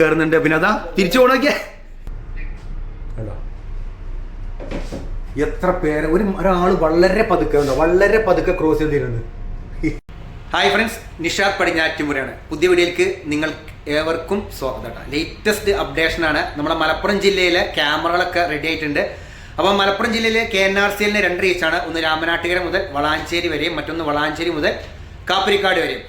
കയറുന്നുണ്ട് പിന്നെ അതാ തിരിച്ചു പോണോക്കിയേ കണ്ടോ? എത്ര പേര് ഒരു ഒരാൾ വളരെ പതുക്കെ ഉണ്ടോ വളരെ പതുക്കെ ക്രോസ് ചെയ്തിരുന്നത് ഹായ് ഫ്രണ്ട്സ് നിഷാദ് പടിഞ്ഞാറ്റുമുറയാണ് പുതിയ വീഡിയോയിലേക്ക് നിങ്ങൾ ഏവർക്കും സ്വാഗതം ലേറ്റസ്റ്റ് അപ്ഡേഷൻ ആണ്. നമ്മുടെ മലപ്പുറം ജില്ലയിലെ ക്യാമറകളൊക്കെ റെഡി ആയിട്ടുണ്ട്. അപ്പോൾ മലപ്പുറം ജില്ലയിലെ കെ എൻ ആർ സി എല്ലിന് രണ്ട് റീച്ചാണ് ഒന്ന് രാമനാട്ടുകര മുതൽ വളാഞ്ചേരി വരെയും മറ്റൊന്ന് വളാഞ്ചേരി മുതൽ കാപ്പരിക്കാട് വരെയും.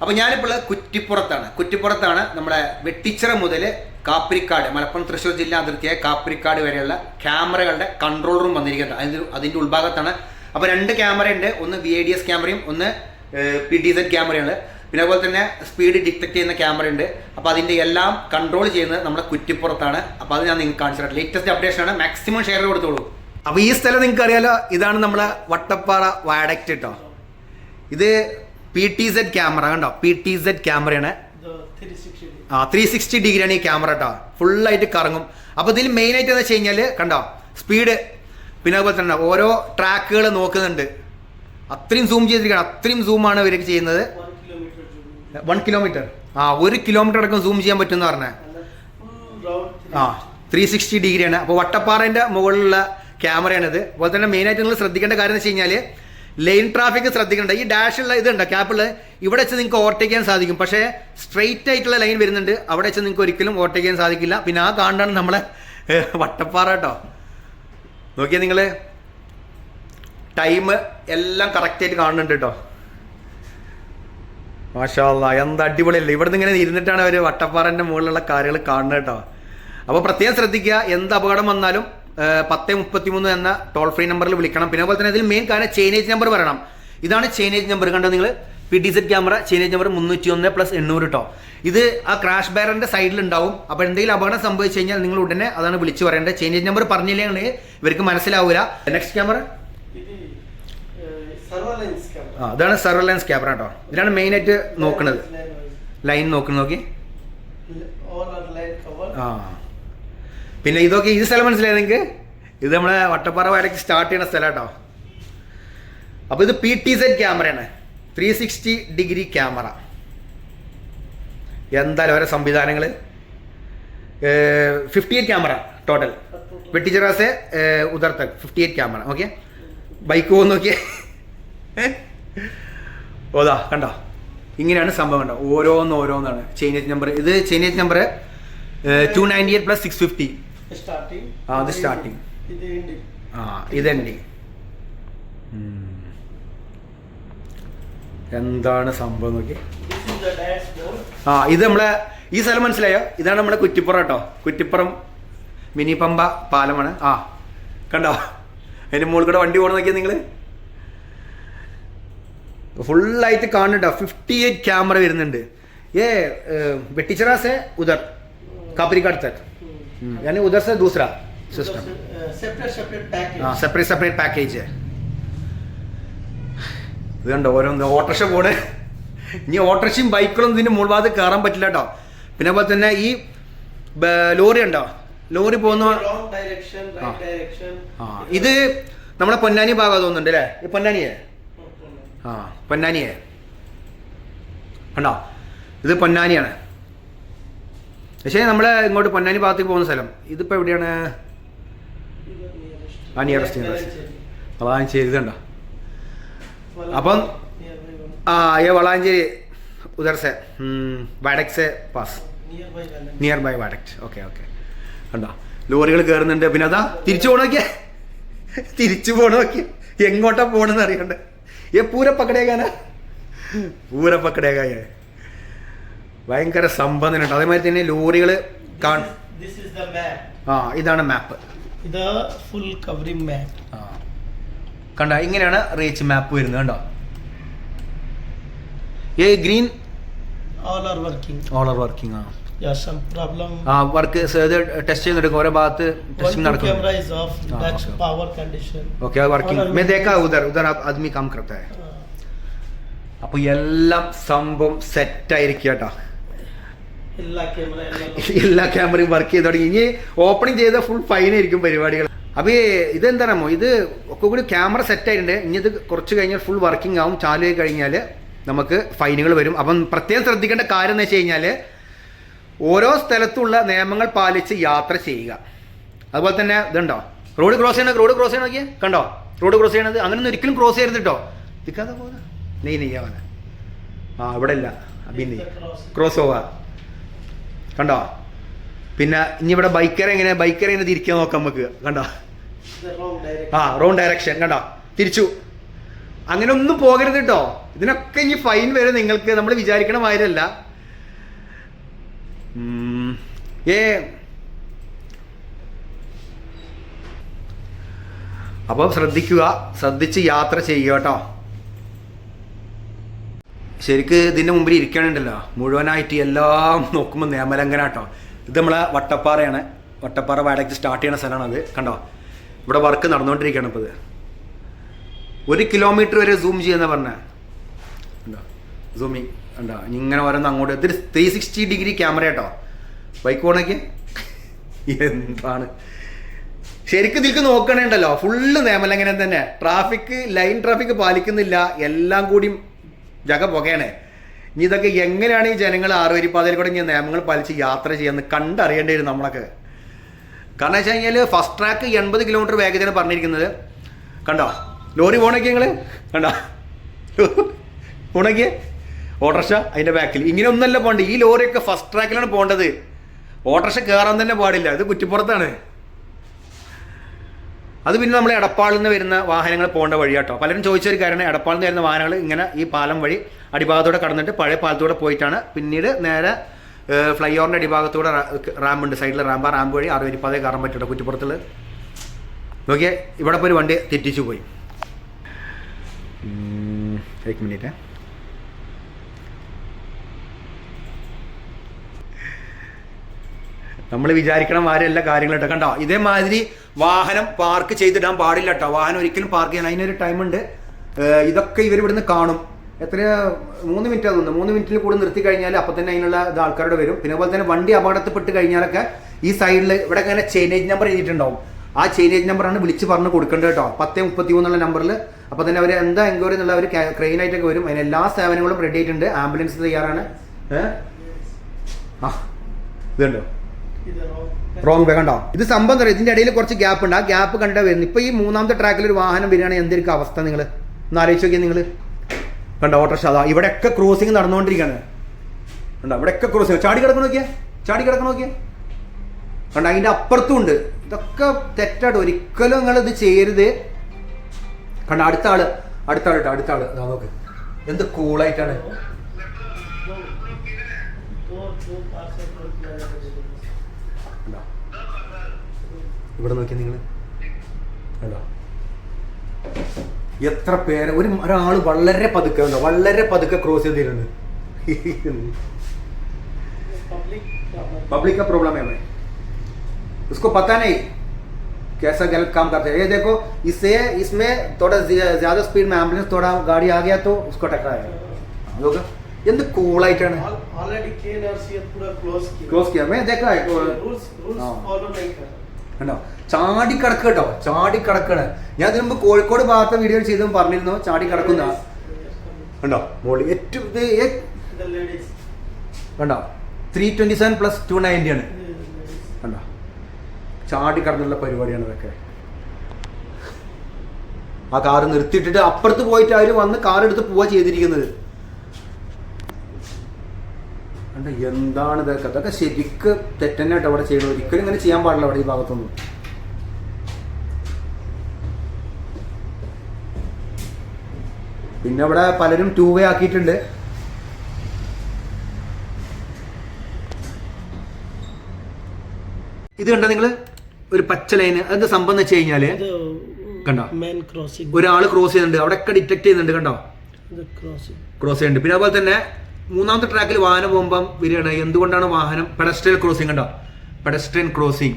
അപ്പോൾ ഞാനിപ്പോൾ കുറ്റിപ്പുറത്താണ്. കുറ്റിപ്പുറത്താണ് നമ്മുടെ വെട്ടിച്ചിറ മുതൽ കാപ്പിരിക്കാട് മലപ്പുറം തൃശ്ശൂർ ജില്ലാ അതിർത്തിയായ കാപ്പിരിക്കാട് വരെയുള്ള ക്യാമറകളുടെ കൺട്രോൾ റൂം വന്നിരിക്കുന്നത്. അതിന്റെ അതിന്റെ ഉൾഭാഗത്താണ്. അപ്പോൾ രണ്ട് ക്യാമറയുണ്ട് ഒന്ന് വി ഐ ഡി എസ് ക്യാമറയും ഒന്ന് പി ഡി സെഡ് ക്യാമറയാണ് പിന്നെ അതുപോലെ തന്നെ സ്പീഡ് ഡിറ്റക്ട് ചെയ്യുന്ന ക്യാമറ ഉണ്ട്. അപ്പോൾ അതിന്റെ എല്ലാം കൺട്രോൾ ചെയ്യുന്നത് നമ്മുടെ കുറ്റിപ്പുറത്താണ്. അപ്പോൾ അത് ഞാൻ നിങ്ങൾക്ക് കാണിച്ചു തരാം. ലേറ്റസ്റ്റ് അപ്ഡേഷൻ ആണ്. മാക്സിമം ഷെയർ കൊടുത്തോളൂ. അപ്പോൾ ഈ സ്ഥലം നിങ്ങൾക്ക് അറിയാലോ ഇതാണ് നമ്മളെ വട്ടപ്പാറ വയഡക്റ്റ് കേട്ടോ ഇത് പി ടി സെഡ് ക്യാമറ കണ്ടോ? പി ടി സെഡ് ക്യാമറയാണ് 360 degree. ആ ത്രീ സിക്സ്റ്റി ഡിഗ്രിയാണ് ഈ ക്യാമറ കേട്ടോ ഫുള്ളായിട്ട് കറങ്ങും. അപ്പോൾ ഇതിൽ മെയിൻ ആയിട്ട് എന്താ വെച്ച് കഴിഞ്ഞാൽ കണ്ടോ? സ്പീഡ് പിന്നെ അതുപോലെ തന്നെ ഓരോ ട്രാക്കുകൾ നോക്കുന്നുണ്ട്. അത്രയും സൂം ചെയ്തിരിക്കണം അത്രയും സൂം ആണ് ഇവർക്ക് ചെയ്യുന്നത്. വൺ കിലോമീറ്റർ ആ ഒരു കിലോമീറ്റർ അടക്കം സൂം ചെയ്യാൻ പറ്റുമെന്ന് പറഞ്ഞേ. ആ ത്രീ സിക്സ്റ്റി ഡിഗ്രിയാണ് അപ്പോൾ വട്ടപ്പാറേന്റെ മുകളിലുള്ള ക്യാമറയാണിത് അതുപോലെ തന്നെ മെയിനായിട്ട് നിങ്ങൾ ശ്രദ്ധിക്കേണ്ട കാര്യം എന്ന് വെച്ച് കഴിഞ്ഞാൽ ലൈൻ ട്രാഫിക് ശ്രദ്ധിക്കേണ്ട. ഈ ഡാഷുള്ള ഇതുണ്ട്. ക്യാപ്പിൾ ഇവിടെ വെച്ച് നിങ്ങൾക്ക് ഓവർടേക്ക് ചെയ്യാൻ സാധിക്കും. പക്ഷേ സ്ട്രെയിറ്റ് ആയിട്ടുള്ള ലൈൻ വരുന്നുണ്ട്. അവിടെ വെച്ച് നിങ്ങൾക്ക് ഒരിക്കലും ഓവർടേക്ക് ചെയ്യാൻ സാധിക്കില്ല. പിന്നെ ആ കാണാണ് നമ്മളെ വട്ടപ്പാറ കേട്ടോ. നോക്കിയാൽ നിങ്ങൾ ടൈം എല്ലാം കറക്റ്റായിട്ട് കാണുന്നുണ്ട് കേട്ടോ. മാഷാല്ല എന്ത് അടിപൊളിയല്ലേ. ഇവിടെ നിന്ന് ഇങ്ങനെ ഇരുന്നിട്ടാണ് അവർ വട്ടപ്പാറന്റെ മുകളിലുള്ള കാര്യങ്ങൾ കാണുന്നത് കേട്ടോ. അപ്പോൾ പ്രത്യേകം ശ്രദ്ധിക്കുക എന്ത് അപകടം വന്നാലും പത്ത് മുപ്പത്തി മൂന്ന് എന്ന ടോൾ ഫ്രീ നമ്പറിൽ വിളിക്കണം. പിന്നെ അതുപോലെ തന്നെ ഇതിൽ മെയിൻ കാര്യം ചേനേജ് നമ്പർ പറയണം ഇതാണ് ചേനേജ് നമ്പർ കണ്ടോ നിങ്ങൾ P T Z camera chainage number മുന്നൂറ്റി ഒന്ന് പ്ലസ് എണ്ണൂറ് കേട്ടോ ഇത് ആ ക്രാഷ് ബാരറിന്റെ സൈഡിൽ ഉണ്ടാവും. അപ്പോൾ എന്തെങ്കിലും അപകടം സംഭവിച്ചു കഴിഞ്ഞാൽ നിങ്ങൾ ഉടനെ അതാണ് വിളിച്ചു പറയേണ്ടത്. ചേനേജ് നമ്പർ പറഞ്ഞില്ലെങ്കിൽ ഇവർക്ക് മനസ്സിലാവില്ല നെക്സ്റ്റ് ക്യാമറ ഇത് സർവലൻസ് ക്യാമറ ആ ഇതാണ് സർവലൻസ് ക്യാമറ കേട്ടോ ഇതിലാണ് മെയിനായിട്ട് നോക്കുന്നത് ലൈൻ നോക്കുന്നത് നോക്കി ആ. പിന്നെ ഇതൊക്കെ ഈ സ്ഥലം മനസ്സിലായി നിങ്ങൾക്ക് ഇത് നമ്മളെ വട്ടപ്പാറ വരയ്ക്ക് സ്റ്റാർട്ട് ചെയ്യുന്ന സ്ഥലം കേട്ടോ അപ്പോൾ ഇത് പി ടി സെറ്റ് ക്യാമറയാണ് ത്രീ സിക്സ്റ്റി ഡിഗ്രി ക്യാമറ എന്തായാലും ഓരോ സംവിധാനങ്ങൾ ഫിഫ്റ്റി എയ്റ്റ് ക്യാമറ ടോട്ടൽ വെട്ടി ഉദർ Tak fifty eight camera okay bike പോകുന്ന നോക്കിയേ ഓതാ കണ്ടോ? ഇങ്ങനെയാണ് സംഭവം കണ്ടോ? ഓരോന്ന് ഓരോന്നാണ്. ചെയിനേജ് നമ്പർ ഇത് chainage number two ninety eight plus six fifty അത് എൻഡിംഗ് ആ ഇതെന്റെ എന്താണ് സംഭവം നോക്കി. ആ ഇത് നമ്മളെ ഈ സ്ഥലം മനസ്സിലായോ? ഇതാണ് നമ്മുടെ കുറ്റിപ്പുറം കേട്ടോ. കുറ്റിപ്പുറം മിനി പമ്പ പാലമാണ്. ആ കണ്ടോ? അതിന്റെ മുകളിൽ കൂടെ വണ്ടി പോകണം നോക്കിയാൽ നിങ്ങൾ ഫുള്ളായിട്ട് കാണുന്നുണ്ടോ ഫിഫ്റ്റി എയ്റ്റ് ക്യാമറ വരുന്നുണ്ട്. ഏ വെട്ടിച്ചറാസെ ഉദർ കാപ്പരിക്കാട് തक यानी उधर से दूसरा सिस्टम सेपरेट सेपरेट पैकेज ആ സെപ്പറേറ്റ് സെപ്പറേറ്റ് പാക്കേജ് ഇത് കണ്ടോ ഓരോന്ന് ഓട്ടോറിക്ഷ പോണ് ഇനി ഓട്ടോറിക്ഷയും ബൈക്കുകളും ഇതിന്റെ മുകൾ ഭാഗത്ത് കയറാൻ പറ്റില്ല കേട്ടോ പിന്നെ അതുപോലെ തന്നെ ഈ ബ- ലോറി ഉണ്ടോ ലോറി പോകുന്ന റോങ് ഡയറക്ഷൻ ആ. റൈറ്റ് ഡയറക്ഷൻ ആ ഇത് നമ്മളെ പൊന്നാനി ഭാഗം തോന്നുന്നുണ്ട് അല്ലേ ഈ പൊന്നാനിയെ ആ പൊന്നാനിയെ കണ്ടോ ഇത് പൊന്നാനിയാണ് പക്ഷേ നമ്മൾ ഇങ്ങോട്ട് പൊന്നാനി ഭാഗത്തേക്ക് പോകുന്ന സ്ഥലം. ഇതിപ്പോൾ എവിടെയാണ്? ആ നിയറസ്റ്റ് നിയറസ്റ്റ് വളാഞ്ചേരി ഇതുണ്ടോ? അപ്പം ആ ഏ വളാഞ്ചേരി ഉദർസെ വടക്സെ pass. Near by viaduct okay okay കണ്ടോ? ലോറികൾ കയറുന്നുണ്ട് പിന്നെ അതാ തിരിച്ചു പോണോക്കെ തിരിച്ചു പോണോക്കെ എങ്ങോട്ടാ പോണെന്ന് അറിയണ്ടേ? ഏ പൂര പക്കടേക്കാനാ പൂര പക്കടേക്കായ ഭയങ്കര സംഭവം കേട്ടോ അതേമാതിരി തന്നെ ലോറികൾ കാൺ ദിസ് ഇസ് ദ മാപ്പ് ആ ഇതാണ് മാപ്പ് ഇത് ഫുൾ കവറിംഗ് മാപ്പ് ആ കണ്ടോ ഇങ്ങനെയാണ് റീച്ച് മാപ്പ് വരുന്നത് കണ്ടോ ഏ green all are working all are working ആ yeah some problem ആ വർക്ക് ടെസ്റ്റ് ചെയ്യുന്നെടുക്കും ഓരോ ഭാഗത്ത് one ടെസ്റ്റിംഗ് two നടക്കും camera is off Ah, that's okay. power condition okay working All are मैं working. देखा उधर उधर आप आदमी काम करता है Ah, അപ്പോൾ എല്ലാം സംഭവം സെറ്റ് ആയിരിക്കും കേട്ടോ എല്ലാ ക്യാമറ എല്ലാം എല്ലാ ക്യാമറയും വർക്ക് ചെയ്ത് തുടങ്ങി. ഇനി ഓപ്പണിംഗ് ചെയ്ത ഫുൾ ഫൈൻ ആയിരിക്കും പരിപാടികൾ. അപ്പോൾ ഇതെന്താണോ ഇത് ഒക്കെ കൂടി ക്യാമറ സെറ്റ് ആയിട്ടുണ്ട്. ഇനി ഇത് കുറച്ച് കഴിഞ്ഞാൽ ഫുൾ വർക്കിംഗ് ആവും. ചാലു കഴിഞ്ഞാൽ നമുക്ക് ഫൈനുകൾ വരും. അപ്പം പ്രത്യേകം ശ്രദ്ധിക്കേണ്ട കാര്യം എന്ന് വെച്ച് കഴിഞ്ഞാൽ ഓരോ സ്ഥലത്തുള്ള നിയമങ്ങൾ പാലിച്ച് യാത്ര ചെയ്യുക. അതുപോലെ തന്നെ ഇതുണ്ടോ? റോഡ് ക്രോസ് ചെയ്യണ റോഡ് ക്രോസ് ചെയ്യണ നോക്കിയേ? കണ്ടോ? റോഡ് ക്രോസ് ചെയ്യണത്. അങ്ങനെയൊന്നും ഒരിക്കലും ക്രോസ് ചെയ്യരുത് കേട്ടോ നിൽക്കാതെ പോകുന്ന നെയ് നെയ്യാവന ആ ഇവിടെ ഇല്ല പിന്നെ ക്രോസ് ഓവാ കണ്ടോ? പിന്നെ ഇനി ഇവിടെ ബൈക്കറെ എങ്ങനെ? ബൈക്കറെ എങ്ങനെ തിരിക്കാൻ നോക്കാം നമുക്ക്? കണ്ടോ. ആ റോങ് ഡയറക്ഷൻ കണ്ടോ? തിരിച്ചു. അങ്ങനെ ഒന്നും പോകരുത് കേട്ടോ ഇതിനൊക്കെ ഇനി ഫൈൻ വരെ നിങ്ങൾക്ക്. നമ്മൾ വിചാരിക്കണ മാതിരല്ല ഏ. അപ്പോൾ ശ്രദ്ധിക്കുക. ശ്രദ്ധിച്ച് യാത്ര ചെയ്യുക കേട്ടോ ശരിക്ക് ഇതിന്റെ മുമ്പിൽ ഇരിക്കണുണ്ടല്ലോ. മുഴുവനായിട്ട് എല്ലാം നോക്കുമ്പോൾ നിയമലംഘന കേട്ടോ ഇത് നമ്മളെ വട്ടപ്പാറയാണ്. വട്ടപ്പാറ വാടകയ്ക്ക് സ്റ്റാർട്ട് ചെയ്യണ അത് കണ്ടോ? ഇവിടെ വർക്ക് നടന്നുകൊണ്ടിരിക്കുകയാണ് ഇപ്പോൾ ഇത്. ഒരു കിലോമീറ്റർ വരെ സൂം ചെയ്യുന്ന പറഞ്ഞ. ഉണ്ടോ സൂമിങ് ഇങ്ങനെ ഓരോന്ന് അങ്ങോട്ട്. ഇതൊരു ത്രീ സിക്സ്റ്റി ഡിഗ്രി ക്യാമറ കേട്ടോ ബൈക്ക് പോണേക്ക്? എന്താണ്? ശരിക്കും ഇതിൽക്ക് നോക്കണേണ്ടല്ലോ. ഫുള്ള് നിയമലംഘനം തന്നെ. ട്രാഫിക് ലൈൻ ട്രാഫിക് പാലിക്കുന്നില്ല. എല്ലാം കൂടി ജഗ പുകയാണേ. ഇനി ഇതൊക്കെ എങ്ങനെയാണ് ഈ ജനങ്ങൾ ആറുവരിപ്പാതയിൽ കൂടെ ഇങ്ങനെ നിയമങ്ങൾ പാലിച്ച് യാത്ര ചെയ്യാന്ന് കണ്ടറിയേണ്ടി വരും നമ്മളൊക്കെ. കാരണം വെച്ച് കഴിഞ്ഞാൽ ഫസ്റ്റ് ട്രാക്ക് എൺപത് കിലോമീറ്റർ വേഗതയാണ് പറഞ്ഞിരിക്കുന്നത്. കണ്ടോ? ലോറി പോണൊക്കെ നിങ്ങൾ കണ്ടോ? പോണൊക്കെ ഓട്ടർഷ അതിന്റെ ബാക്കിൽ ഇങ്ങനെ ഒന്നല്ല പോകേണ്ടത്. ഈ ലോറിയൊക്കെ ഫസ്റ്റ് ട്രാക്കിലാണ് പോകേണ്ടത്. ഓട്ടർഷ കയറാൻ തന്നെ പാടില്ല. ഇത് കുറ്റിപ്പുറത്താണ്. അത് പിന്നെ നമ്മൾ എടപ്പാളിൽ നിന്ന് വരുന്ന വാഹനങ്ങൾ പോകേണ്ട വഴി കേട്ടോ പലരും ചോദിച്ച ഒരു കാര്യമാണ് എടപ്പാളിൽ നിന്ന് വരുന്ന വാഹനങ്ങൾ ഇങ്ങനെ ഈ പാലം വഴി അടിഭാഗത്തോടെ കടന്നിട്ട് പഴയ പാലത്തൂടെ പോയിട്ടാണ്. പിന്നീട് നേരെ ഫ്ലൈ ഓവറിന്റെ അടിഭാഗത്തൂടെ റാമ്പുണ്ട് സൈഡിൽ റാമ്പ്. ആ റാമ്പ് വഴി അറുപരിപ്പാതെ കയറാൻ പറ്റൂട്ടോ കുറ്റിപ്പുറത്തിൽ നോക്കിയാൽ ഇവിടെ പോയി വണ്ടി തെറ്റിച്ചു പോയി. ഒരു മിനിറ്റ്. നമ്മൾ വിചാരിക്കണം മാരെ എല്ലാ കാര്യങ്ങളും കണ്ടോ? ഇതേമാതിരി വാഹനം പാർക്ക് ചെയ്തിടാൻ പാടില്ല കേട്ടോ വാഹനം ഒരിക്കലും പാർക്ക് ചെയ്യാൻ അതിനൊരു ടൈമുണ്ട് ഇതൊക്കെ ഇവർ ഇവിടുന്ന് കാണും. എത്ര മൂന്ന് മിനിറ്റ് തോന്നുന്നു. മൂന്ന് മിനിറ്റിൽ കൂടെ നിർത്തി കഴിഞ്ഞാൽ അപ്പം തന്നെ അതിനുള്ള ഇത് ആൾക്കാരോട് വരും. പിന്നെ അതുപോലെ തന്നെ വണ്ടി അപകടത്തിൽപ്പെട്ട് കഴിഞ്ഞാലൊക്കെ ഈ സൈഡിൽ ഇവിടെ ഇങ്ങനെ ചെയിനേജ് നമ്പർ എഴുതിയിട്ടുണ്ടാവും. ആ ചെയിനേജ് നമ്പറാണ് വിളിച്ച് പറഞ്ഞ് കൊടുക്കേണ്ടത് കേട്ടോ പത്ത് മുപ്പത്തി മൂന്നുള്ള നമ്പറിൽ അപ്പോൾ തന്നെ അവർ എന്താ എൻക്വയറി എന്നുള്ള അവർ ക്രെയിൻ ആയിട്ടൊക്കെ വരും. അതിന് എല്ലാ സേവനങ്ങളും റെഡി ആയിട്ടുണ്ട്. ആംബുലൻസ് തയ്യാറാണ്. ആ ഇതുണ്ടോ. റോങ് വേ കണ്ടോ? ഇത് സംഭവം പറയുക ഇതിന്റെ ഇടയിൽ കുറച്ച് ഗ്യാപ്പ് ഉണ്ട്. ആ ഗ്യാപ്പ് കണ്ടേ വരുന്നു ഇപ്പൊ ഈ മൂന്നാമത്തെ ട്രാക്കിൽ ഒരു വാഹനം വരികയാണെങ്കിൽ എന്തൊരു അവസ്ഥ നിങ്ങൾ ഒന്ന് ആലോചിച്ച് നോക്കിയാൽ നിങ്ങൾ കണ്ടോ ഓട്ടോറിക്ഷ? അതാ ഇവിടെയൊക്കെ ക്രോസിങ് നടന്നുകൊണ്ടിരിക്കുകയാണ്. കണ്ടോ ഇവിടെയൊക്കെ ക്രോസിങ് ചാടി കിടക്കണ നോക്കിയാ? ചാടി കിടക്കണ നോക്കിയാ? കണ്ടോ അതിന്റെ അപ്പുറത്തും ഉണ്ട്. ഇതൊക്കെ തെറ്റായിട്ട് ഒരിക്കലും നിങ്ങൾ ഇത് ചെയ്യരുത്. കണ്ട അടുത്ത ആൾ. അടുത്ത ആൾ കേട്ടോ അടുത്ത ആൾ. നോക്ക്. എന്ത് കൂളായിട്ടാണ് दो दो parcel को किया जाता है കണ്ടോ ഇവിടെ നോക്കിയാ നിങ്ങൾ കണ്ടോ എത്ര പേര് ഒരു ഒരാൾ വളരെ പതുക്കെ ഉണ്ടോ വളരെ പതുക്കെ ക്രോസ് ചെയ്തിരുന്നു पब्लिक पब्लिक का प्रॉब्लम है भाई उसको पता नहीं कैसा गलत काम करते हैं ये देखो इससे इसमें थोड़ा ज्या- ज्यादा स्पीड में एम्बुलेंस थोड़ा गाड़ी आ गया तो उसको टकराएगा लोग എന്ത് കൂളായിട്ടാണ് ക്ലോസ് കണ്ടോ? ചാടി കിടക്ക കേട്ടോ. ചാടി കിടക്കണ ഞാൻ അതിന് കോഴിക്കോട് ഭാഗത്തെ വീഡിയോ ചെയ്തും പറഞ്ഞിരുന്നു. ചാടി കിടക്കുന്ന കണ്ടോ? മോളി ഏറ്റവും കണ്ടോ? Three twenty seven plus two ninety ആണ്. കണ്ടോ? ചാടി കടന്നുള്ള പരിപാടിയാണ് ഇതൊക്കെ. ആ കാറ് നിർത്തിയിട്ടിട്ട് അപ്പുറത്ത് പോയിട്ട് അവർ വന്ന് കാർ എടുത്ത് പോവാ ചെയ്തിരിക്കുന്നത്. കണ്ടോ എന്താണ് ഇതൊക്കെ? അതൊക്കെ ശരിക്ക് തെറ്റന്നെ കേട്ടോ അവിടെ ചെയ്യണം ഒരിക്കലും ഇങ്ങനെ ചെയ്യാൻ പാടില്ല അവിടെ ഈ ഭാഗത്തൊന്നും. പിന്നെ അവിടെ പലരും ടൂ വേ ആക്കിയിട്ടുണ്ട്. ഇത് കണ്ടോ നിങ്ങൾ ഒരു പച്ച ലൈന് അതെന്താ സംഭവം എന്ന് വെച്ച് കഴിഞ്ഞാൽ കണ്ടോ? ഒരാൾ ക്രോസ് ചെയ്യുന്നുണ്ട്. അവിടെ ഡിറ്റക്ട് ചെയ്യുന്നുണ്ട് കണ്ടോ? ക്രോസ് ചെയ്യുന്നുണ്ട്. പിന്നെ അതുപോലെ തന്നെ മൂന്നാമത്തെ ട്രാക്കിൽ വാഹനം പോകുമ്പം വരികയാണ്. എന്തുകൊണ്ടാണ് വാഹനം പെഡസ്ട്രിയൽ ക്രോസിംഗ് കണ്ടോ? പെഡസ്ട്രിയൻ ക്രോസിംഗ്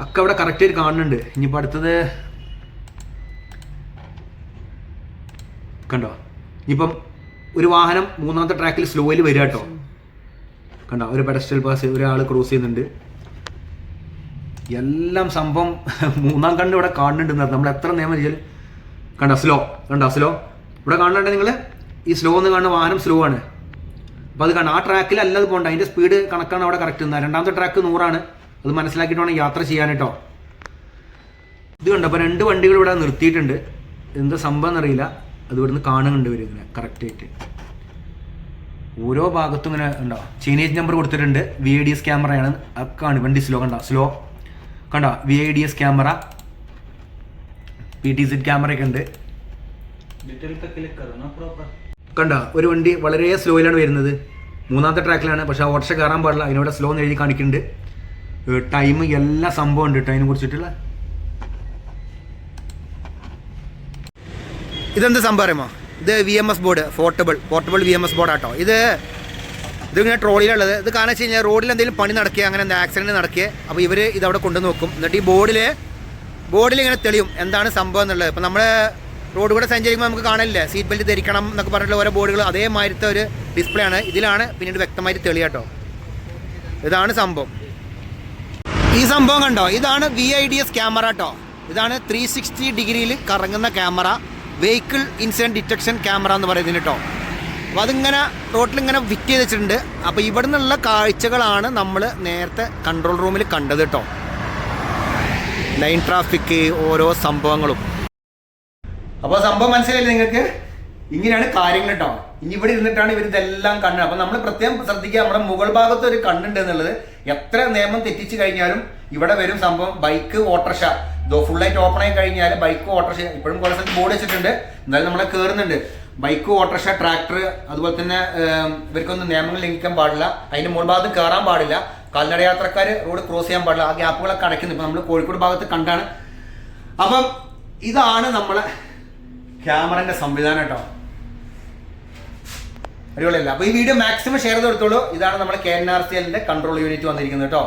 ഒക്കെ അവിടെ കറക്റ്റായിട്ട് കാണുന്നുണ്ട്. ഇനിയിപ്പോൾ അടുത്തത് കണ്ടോ? ഇനിയിപ്പം ഒരു വാഹനം മൂന്നാമത്തെ ട്രാക്കിൽ സ്ലോയിൽ വരിക കേട്ടോ. കണ്ടോ? ഒരു പെഡസ്ട്രിയൽ പാസ് ഒരാൾ ക്രോസ് ചെയ്യുന്നുണ്ട്. എല്ലാം സംഭവം മൂന്നാം കണ്ട് ഇവിടെ കാണുന്നുണ്ട്. നമ്മൾ എത്ര നിയമം ചെയ്യൽ കണ്ടോ? സ്ലോ കണ്ടോ? സ്ലോ ഇവിടെ കാണുന്നുണ്ട് നിങ്ങൾ ഈ സ്ലോ എന്ന് കാണുന്ന വാഹനം സ്ലോ ആണ്. അപ്പോൾ അത് കാണാം. ആ ട്രാക്കിലല്ല അത് പോകണ്ട. അതിന്റെ സ്പീഡ് കണക്കാണ് അവിടെ കറക്റ്റ് രണ്ടാമത്തെ ട്രാക്ക് നൂറാണ്. അത് മനസ്സിലാക്കിയിട്ട് വേണം യാത്ര ചെയ്യാൻ കേട്ടോ. ഇത് കണ്ടോ? അപ്പോൾ രണ്ട് വണ്ടികൾ ഇവിടെ നിർത്തിയിട്ടുണ്ട്. എന്താ സംഭവം എന്നറിയില്ല. അത് ഇവിടുന്ന് കാണുന്നുണ്ട് ഇവർ ഇങ്ങനെ കറക്റ്റായിട്ട് ഓരോ ഭാഗത്തും ഇങ്ങനെ ഉണ്ടോ? ചൈനീസ് നമ്പർ കൊടുത്തിട്ടുണ്ട്. വി ഐ ഡി എസ് ക്യാമറയാണ് കാണും. വണ്ടി സ്ലോ കണ്ടോ? സ്ലോ കണ്ടോ? V I D S camera P T Z ക്യാമറയൊക്കെ ഉണ്ട്. കണ്ട ഒരു വണ്ടി വളരെ സ്ലോയിലാണ് വരുന്നത്. മൂന്നാമത്തെ ട്രാക്കിലാണ് പക്ഷെ ആ ഓർഷ കയറാൻ പാടില്ല. അതിനോട് സ്ലോ എന്ന് എഴുതി കാണിക്കുന്നുണ്ട്. ടൈം എല്ലാ സംഭവം ഉണ്ട് ടൈമിനെ കുറിച്ചിട്ടുള്ള. ഇതെന്ത് സംഭവമോ ഇത് V M S board portable portable V M S board auto. ഇത് ഇതിങ്ങനെ ട്രോളിയിലുള്ളത് ഇത് കാരണം വെച്ച് കഴിഞ്ഞാൽ റോഡിൽ എന്തെങ്കിലും പണി നടക്കുക അങ്ങനെ എന്താ ആക്സിഡന്റ് നടക്കുക അപ്പോൾ ഇവർ ഇതവിടെ കൊണ്ടു നോക്കും എന്നിട്ട് ഈ ബോർഡിൽ ബോർഡിൽ ഇങ്ങനെ തെളിയും എന്താണ് സംഭവം എന്നുള്ളത്. ഇപ്പോൾ നമ്മുടെ റോഡ് കൂടെ സഞ്ചരിക്കുമ്പോൾ നമുക്ക് കാണില്ലേ സീറ്റ് ബെൽറ്റ് ധരിക്കണം എന്നൊക്കെ പറഞ്ഞിട്ടുള്ള ഓരോ ബോർഡുകൾ അതേമാതിരത്തെ ഒരു ഡിസ്പ്ലേ ആണ്. ഇതിലാണ് പിന്നീട് വ്യക്തമായിട്ട് തെളിയാട്ടോ ഇതാണ് സംഭവം. ഈ സംഭവം കണ്ടോ? ഇതാണ് V I D S camera കേട്ടോ ഇതാണ് ത്രീ സിക്സ്റ്റി ഡിഗ്രിയിൽ കറങ്ങുന്ന camera vehicle incident detection camera എന്ന് പറയുന്നത് കേട്ടോ. അപ്പോൾ അതിങ്ങനെ ഇങ്ങനെ ഫിറ്റ് ചെയ്ത് വെച്ചിട്ടുണ്ട്. അപ്പോൾ ഇവിടെ നിന്നുള്ള കാഴ്ചകളാണ് നമ്മൾ നേരത്തെ കൺട്രോൾ റൂമിൽ കണ്ടത് കേട്ടോ. ലൈൻ ട്രാഫിക് ഓരോ സംഭവങ്ങളും. അപ്പോൾ സംഭവം മനസ്സിലായില്ലേ നിങ്ങൾക്ക്? ഇങ്ങനെയാണ് കാര്യങ്ങൾ കേട്ടോ ഇനി ഇവിടെ ഇരുന്നിട്ടാണ് ഇവർ ഇതെല്ലാം കണ്ണ്. അപ്പൊ നമ്മൾ പ്രത്യേകം ശ്രദ്ധിക്കുക നമ്മുടെ മുകൾ ഭാഗത്ത് ഒരു കണ്ണുണ്ട് എന്നുള്ളത്. എത്ര നിയമം തെറ്റിച്ച് കഴിഞ്ഞാലും ഇവിടെ വരും സംഭവം ബൈക്ക് ഓട്ടർഷ. ഫുള്ളായിട്ട് ഓപ്പൺ ആയി കഴിഞ്ഞാൽ ബൈക്ക് ഓട്ടർഷ. ഇപ്പോഴും കുറേ സ്ഥലത്ത് ബോർഡ് വെച്ചിട്ടുണ്ട്. എന്നാലും നമ്മളെ കയറുന്നുണ്ട് ബൈക്ക് ഓട്ടർഷ ട്രാക്ടർ അതുപോലെ തന്നെ ഇവർക്കൊന്നും നിയമങ്ങൾ ലംഘിക്കാൻ പാടില്ല. അതിന്റെ മുകൾ ഭാഗത്ത് കയറാൻ പാടില്ല. കാൽനട യാത്രക്കാർ റോഡ് ക്രോസ് ചെയ്യാൻ പാടില്ല. ആ ഗ്യാപ്പുകളൊക്കെ അടയ്ക്കുന്നു ഇപ്പൊ നമ്മൾ കോഴിക്കോട് ഭാഗത്ത് കണ്ടാണ്. അപ്പം ഇതാണ് നമ്മളെ ക്യാമറന്റെ സംവിധാനം കേട്ടോ. അടിപൊളിയല്ല. അപ്പൊ ഈ വീഡിയോ മാക്സിമം ഷെയർ ചെയ്ത് കൊടുത്തോളൂ. ഇതാണ് നമ്മുടെ കെ എൻ ആർ സി എല്ലിന്റെ കൺട്രോൾ യൂണിറ്റ് വന്നിരിക്കുന്നത് കേട്ടോ.